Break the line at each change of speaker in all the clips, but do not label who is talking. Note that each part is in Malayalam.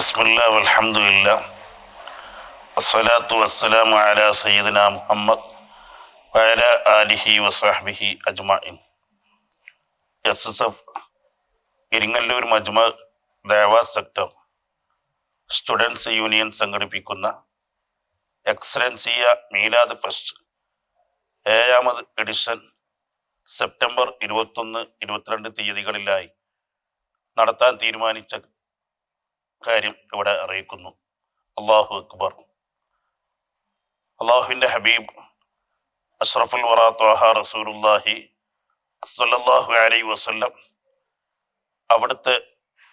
ബിസ്മില്ലാ വൽഹംദുലില്ലാ. അസ്സലാത്തു വസ്സലാമു അലാ സയ്യിദിന മുഹമ്മദ് വഅല ആലിഹി വസ്വഹ്ബിഹി അജ്മഈൻ S S F Iringallur Majma ദേവാ സെക്ടർ സ്റ്റുഡൻസ് യൂണിയൻ സംഘടിപ്പിക്കുന്ന എക്സലൻസിയ മീലാദ് ഫസ്റ്റ് ഏഴാമത് എഡിഷൻ സെപ്റ്റംബർ ഇരുപത്തൊന്ന് ഇരുപത്തിരണ്ട് തീയതികളിലായി നടത്താൻ തീരുമാനിച്ച കാര്യം ഇവിടെ അറിയിക്കുന്നു. അള്ളാഹു അക്ബർ. അള്ളാഹുവിന്റെ ഹബീബ് അഷ്റഫുൽ വറാത്തുഹ ത്വാഹ റസൂലുല്ലാഹി സല്ലല്ലാഹു അലൈഹി വസല്ലം അവിടുത്തെ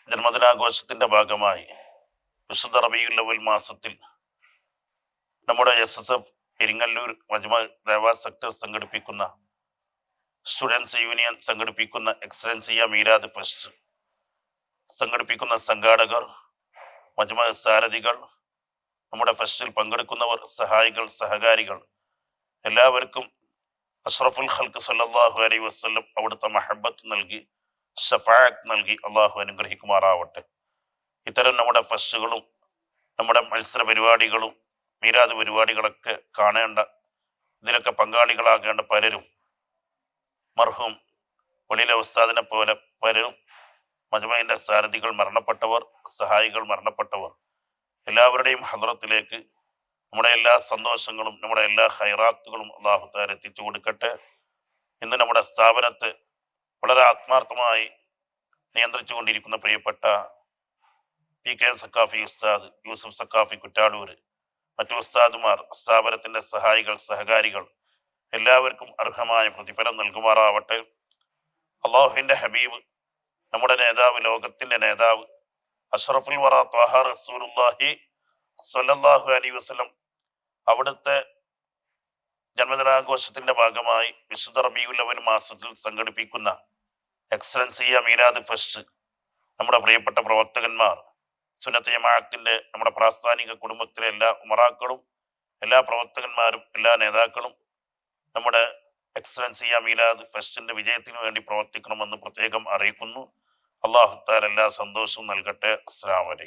ജന്മദിനാഘോഷത്തിന്റെ ഭാഗമായി വിശുദ്ധ റബിയുല്ലവൽ മാസത്തിൽ നമ്മുടെ S S F Iringallur Majma ദേവാ സെക്ടർ സംഘടിപ്പിക്കുന്ന സ്റ്റുഡൻസ് യൂണിയൻ സംഘടിപ്പിക്കുന്ന എക്സലൻസിയ മീരാദ് ഫസ്റ്റ് സംഘടിപ്പിക്കുന്ന സംഘാടകർ മജ്മ സാരഥികൾ നമ്മുടെ ഫസ്റ്റിൽ പങ്കെടുക്കുന്നവർ സഹായികൾ സഹകാരികൾ എല്ലാവർക്കും അഷ്റഫുൽ ഖൽക്ക് സല്ലാഹു അലൈ വസ്ലം അവിടുത്തെ മഹബത്ത് നൽകി ഷഫാഅത്ത് നൽകി അള്ളാഹു അനുഗ്രഹിക്കുമാറാവട്ടെ. ഇത്തരം നമ്മുടെ ഫസ്റ്റുകളും നമ്മുടെ മത്സര പരിപാടികളും മീരാദ് പരിപാടികളൊക്കെ കാണേണ്ട ഇതിലൊക്കെ പങ്കാളികളാകേണ്ട പലരും മർഹൂം വെളിയിലെ ഉസ്താദിനെ പോലെ പലരും മജമയിന്റെ സാരഥികൾ മരണപ്പെട്ടവർ സഹായികൾ മരണപ്പെട്ടവർ. എല്ലാവരുടെയും ഹദ്രത്തിലേക്ക് നമ്മുടെ എല്ലാ സന്തോഷങ്ങളും നമ്മുടെ എല്ലാ ഹൈറാത്തുകളും അള്ളാഹുത്താർ എത്തിച്ചു കൊടുക്കട്ടെ. ഇന്ന് നമ്മുടെ സ്ഥാപനത്തെ വളരെ ആത്മാർത്ഥമായി നിയന്ത്രിച്ചു കൊണ്ടിരിക്കുന്ന പ്രിയപ്പെട്ട പി കെ സക്കാഫി ഉസ്താദ് യൂസുഫ് സക്കാഫി കുറ്റാടൂർ മറ്റു ഉസ്താദുമാർ സ്ഥാപനത്തിന്റെ സഹായികൾ സഹകാരികൾ എല്ലാവർക്കും അർഹമായ പ്രതിഫലം നൽകുമാറാവട്ടെ. അള്ളാഹുവിന്റെ ഹബീബ് നമ്മുടെ നേതാവ് ലോകത്തിന്റെ നേതാവ് അഷ്റഫുൽ വറ ത്വാഹ സ്വല്ലല്ലാഹു അലൈഹി വസല്ലം അവിടുത്തെ ജന്മദിനാഘോഷത്തിന്റെ ഭാഗമായി വിശുദ്ധ അവൽ മാസത്തിൽ സംഘടിപ്പിക്കുന്ന എക്സലൻസിയ മീരാദ് ഫെസ്റ്റ് നമ്മുടെ പ്രിയപ്പെട്ട പ്രവർത്തകന്മാർ സുന്നത്ത് ജമാഅത്തിന്റെ നമ്മുടെ പ്രാസ്ഥാനിക കുടുംബത്തിലെ എല്ലാ ഉമറാക്കളും എല്ലാ പ്രവർത്തകന്മാരും എല്ലാ നേതാക്കളും നമ്മുടെ എക്സലൻസിയ മീലാദ് ഫെസ്റ്റിന്റെ വിജയത്തിന് വേണ്ടി പ്രവർത്തിക്കണമെന്ന് പ്രത്യേകം അറിയിക്കുന്നു. അള്ളാഹുത്താൽ എല്ലാ സന്തോഷവും നൽകട്ടെ. അസ്സാം വലൈക്കും